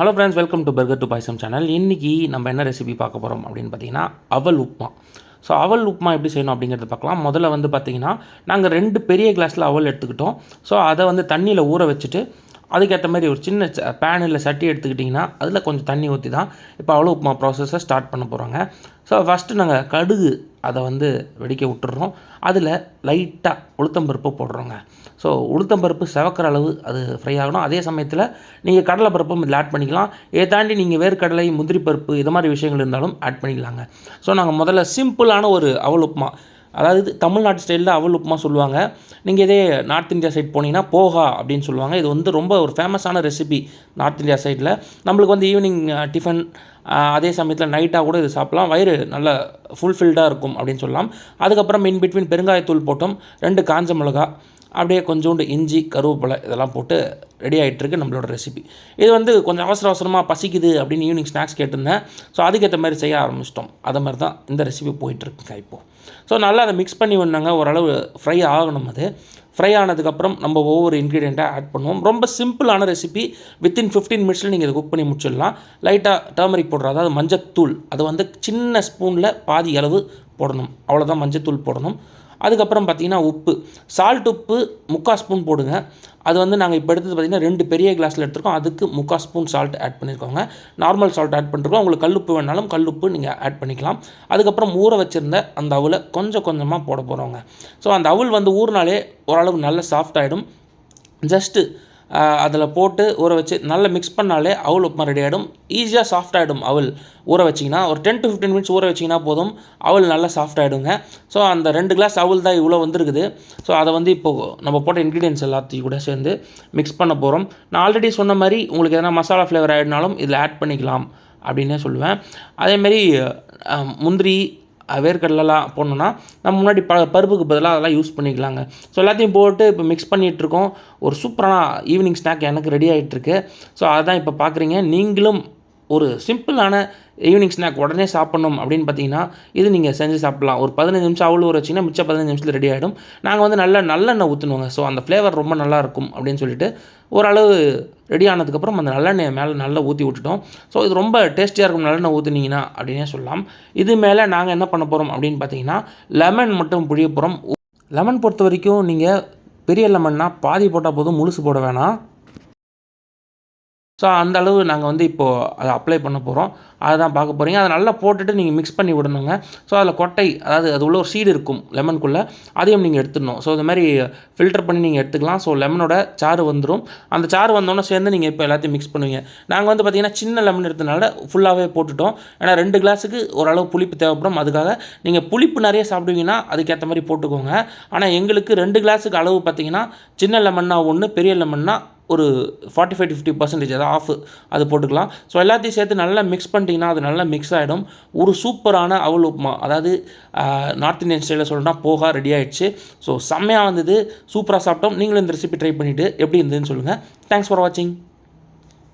Hello friends welcome to burger to payasam channel இன்றைக்கி நம்ம என்ன ரெசிபி பார்க்க போகிறோம் அப்படின்னு பார்த்தீங்கன்னா அவல் உப்புமா. ஸோ அவல் உப்புமா எப்படி செய்யணும் அப்படிங்கிறத பார்க்கலாம். முதல்ல வந்து பார்த்தீங்கன்னா நாங்கள் ரெண்டு பெரிய கிளாஸில் அவல் எடுத்துக்கிட்டோம். ஸோ அதை வந்து தண்ணியில் ஊற வச்சுட்டு அதுக்கேற்ற மாதிரி ஒரு சின்ன பேன் இல்லை சட்டி எடுத்துக்கிட்டிங்கன்னா அதில் கொஞ்சம் தண்ணி ஊற்றி தான் இப்போ அவல் உப்புமா ப்ராசஸை ஸ்டார்ட் பண்ண போகிறாங்க ஸோ ஃபஸ்ட்டு நாங்கள் கடுகு அதை வந்து வெடிக்க விட்டுறோம். அதில் லைட்டாக உளுத்தம்பருப்பு போடுறோங்க. ஸோ உளுத்தம்பருப்பு செவக்கிற அளவு அது ஃப்ரை ஆகணும். அதே சமயத்தில் நீங்கள் கடலை பருப்பும் இதில் ஆட் பண்ணிக்கலாம். இதை தாண்டி நீங்கள் வேர்க்கடலை முந்திரி பருப்பு இது மாதிரி விஷயங்கள் இருந்தாலும் ஆட் பண்ணிக்கலாங்க. ஸோ நாங்கள் முதல்ல சிம்பிளான ஒரு அவல் உப்புமா அதாவது தமிழ்நாட்டு ஸ்டைலில் அவல் உப்புமா சொல்லுவாங்க. நீங்கள் இதே நார்த் இந்தியா சைட் போனீங்கன்னா போகா அப்படின்னு சொல்லுவாங்க. இது வந்து ரொம்ப ஒரு ஃபேமஸான ரெசிபி நார்த் இந்தியா சைடில் நம்மளுக்கு வந்து ஈவினிங் டிஃபன் அதே சமயத்தில் நைட்டாக கூட இது சாப்பிட்லாம். வயிறு நல்ல ஃபுல்ஃபில்டாக இருக்கும் அப்படின்னு சொல்லலாம். அதுக்கப்புறம் இன் பிட்வீன் பெருங்காயத்தூள் போட்டோம். ரெண்டு காஞ்ச மிளகா அப்படியே கொஞ்சோண்டு இஞ்சி கருவேப்பிலை இதெல்லாம் போட்டு ரெடி ஆகிட்டுருக்கு நம்மளோட ரெசிபி இது வந்து கொஞ்சம் அவசர அவசரமாக பசிக்குது அப்படின்னு ஈவினிங் ஸ்நாக்ஸ் கேட்டிருந்தேன். ஸோ அதுக்கேற்ற மாதிரி செய்ய ஆரம்பிச்சிட்டோம். அதை மாதிரி தான் இந்த ரெசிபி போயிட்டுருக்குங்க இப்போது ஸோ நல்லா அதை மிக்ஸ் பண்ணி வந்தாங்க ஓரளவு ஃப்ரை ஆகணும் அது. ஃப்ரை ஆனதுக்கப்புறம் நம்ம ஒவ்வொரு இன்க்ரீடியண்ட்டாக ஆட் பண்ணுவோம். ரொம்ப சிம்பிளான ரெசிபி வித்தின் ஃபிஃப்டீன் மினிட்ஸில் நீங்கள் இதை குக் பண்ணி முடிச்சிடலாம். லைட்டாக டர்மரிக் போடுற அதாவது மஞ்சத்தூள். அது வந்து சின்ன ஸ்பூனில் பாதி அளவு போடணும். அவ்வளோதான் மஞ்சத்தூள் போடணும். அதுக்கப்புறம் பார்த்திங்கன்னா உப்பு. சால்ட் உப்பு முக்கால் ஸ்பூன் போடுங்க. அது வந்து நாங்கள் இப்போ எடுத்தது பார்த்திங்கன்னா ரெண்டு பெரிய கிளாஸில் எடுத்துருக்கோம். அதுக்கு முக்கால் ஸ்பூன் சால்ட் ஆட் பண்ணியிருக்கோங்க நார்மல் சால்ட் ஆட் பண்ணிருக்கோம். உங்களுக்கு கல்லுப்பு வேணாலும் கல்லுப்பு நீங்கள் ஆட் பண்ணிக்கலாம். அதுக்கப்புறம் ஊற வச்சுருந்த அந்த அவலை கொஞ்சம் கொஞ்சமாக போட போகிறோங்க ஸோ அந்த அவல் வந்து ஊறினாலே ஓரளவு நல்ல சாஃப்ட் ஆகிடும் ஜஸ்ட்டு அதில் போட்டு ஊற வச்சு நல்லா மிக்ஸ் பண்ணாலே அவல் உப்புமா ரெடி ஆகிடும் ஈஸியாக சாஃப்ட் ஆகிடும் அவல். ஊற வச்சிங்கன்னா ஒரு டென் டு ஃபிஃப்டீன் மினிட்ஸ் ஊற வச்சிங்கன்னா போதும். அவல் நல்லா சாஃப்ட் ஆகிடுங்க ஸோ அந்த ரெண்டு கிளாஸ் அவல் தான் இவ்வளோ வந்துருக்குது. ஸோ அதை வந்து இப்போது நம்ம போட்ட இன்க்ரீடியன்ஸ் எல்லாத்தையும் கூட சேர்ந்து மிக்ஸ் பண்ண போகிறோம் நான் ஆல்ரெடி சொன்ன மாதிரி உங்களுக்கு எதனா மசாலா ஃப்ளேவர் ஆகிடனாலும் இதில் ஆட் பண்ணிக்கலாம் அப்படின்னே சொல்லுவேன். அதேமாரி முந்திரி வேர்க்கடலாம் போடணுன்னா நம்ம முன்னாடி ப பருப்புக்கு பதிலாக அதெல்லாம் யூஸ் பண்ணிக்கலாங்க. ஸோ எல்லாத்தையும் போட்டு இப்போ மிக்ஸ் பண்ணிகிட்ருக்கோம் ஒரு சூப்பரான ஈவினிங் ஸ்நாக் எனக்கு ரெடி ஆகிட்டுருக்கு ஸோ அதான் இப்போ பார்க்குறீங்க நீங்களும் ஒரு சிம்பிளான ஈவினிங் ஸ்நாக் உடனே சாப்பிட்ணும் அப்படின்னு பார்த்தீங்கன்னா இது நீங்கள் செஞ்சு சாப்பிட்லாம். ஒரு பதினஞ்சு நிமிஷம் அவ்வளோ ஊற வச்சிங்கன்னா மிச்சம் பதினஞ்சு நிமிஷத்தில் ரெடி ஆகிடும் நாங்கள் வந்து நல்ல நல்லெண்ணெய் ஊற்றுணுவோங்க ஸோ அந்த ஃப்ளேவர் ரொம்ப நல்லாயிருக்கும் அப்படின்னு சொல்லிட்டு ஓரளவு ரெடி ஆனதுக்கப்புறம் அந்த நல்லெண்ணெய் மேலே நல்லா ஊற்றி விட்டுட்டோம். ஸோ இது ரொம்ப டேஸ்டியாக இருக்கும் நல்லெண்ணெய் ஊற்றுனீங்கன்னா அப்படின்னே சொல்லலாம். இது மேலே நாங்கள் என்ன பண்ண போகிறோம் அப்படின்னு பார்த்தீங்கன்னா லெமன் மட்டும் புழிய போகிறோம் லெமன் பொறுத்த வரைக்கும் நீங்கள் பெரிய லெமன்னா பாதி போட்டால் போதும் முழுசு போட வேணாம். ஸோ அந்த அளவு நாங்கள் வந்து இப்போது அதை அப்ளை பண்ண போகிறோம் அதை தான் பார்க்க போகிறீங்க அதை நல்லா போட்டுட்டு நீங்கள் மிக்ஸ் பண்ணி விடணுங்க. ஸோ அதில் கொட்டை அதாவது அது உள்ள ஒரு சீடு இருக்கும் லெமனுக்குள்ளே அதையும் நீங்கள் எடுத்துடணும். ஸோ இந்த மாதிரி ஃபில்டர் பண்ணி நீங்கள் எடுத்துக்கலாம். ஸோ லெமனோட சாறு வந்துடும் அந்த சாறு வந்தோன்னே சேர்ந்து நீங்கள் இப்போ எல்லாத்தையும் மிக்ஸ் பண்ணுவீங்க. நாங்கள் வந்து பார்த்திங்கன்னா சின்ன லெமன் எடுத்தனால ஃபுல்லாகவே போட்டுட்டோம். ஏன்னா ரெண்டு கிளாஸுக்கு ஓரளவு புளிப்பு தேவைப்படும். அதுக்காக நீங்கள் புளிப்பு நிறைய சாப்பிடுவீங்கன்னா அதுக்கேற்ற மாதிரி போட்டுக்கோங்க. ஆனால் எங்களுக்கு ரெண்டு கிளாஸுக்கு அளவு பார்த்திங்கன்னா சின்ன லெமன்னா ஒன்று பெரிய லெமன்னா ஒரு ஃபார்ட்டி ஃபைவ் ஃபிஃப்டி பர்சன்டேஜ் அதாவது ஆஃப் அது போட்டுக்கலாம். ஸோ எல்லாத்தையும் சேர்த்து நல்லா மிக்ஸ் பண்ணிட்டீங்கன்னா அது நல்லா மிக்ஸ் ஆகிடும் ஒரு சூப்பரான அவல் உப்புமா அதாவது நார்த் இந்தியன் ஸ்டைலில் சொல்லணும்னா போகா ரெடி ஆகிடுச்சு ஸோ செம்மையாக வந்தது. சூப்பராக சாப்பிட்டோம். நீங்களும் இந்த ரெசிபி ட்ரை பண்ணிவிட்டு எப்படி இருந்ததுன்னு சொல்லுங்கள் தேங்க்ஸ் ஃபார் வாட்சிங்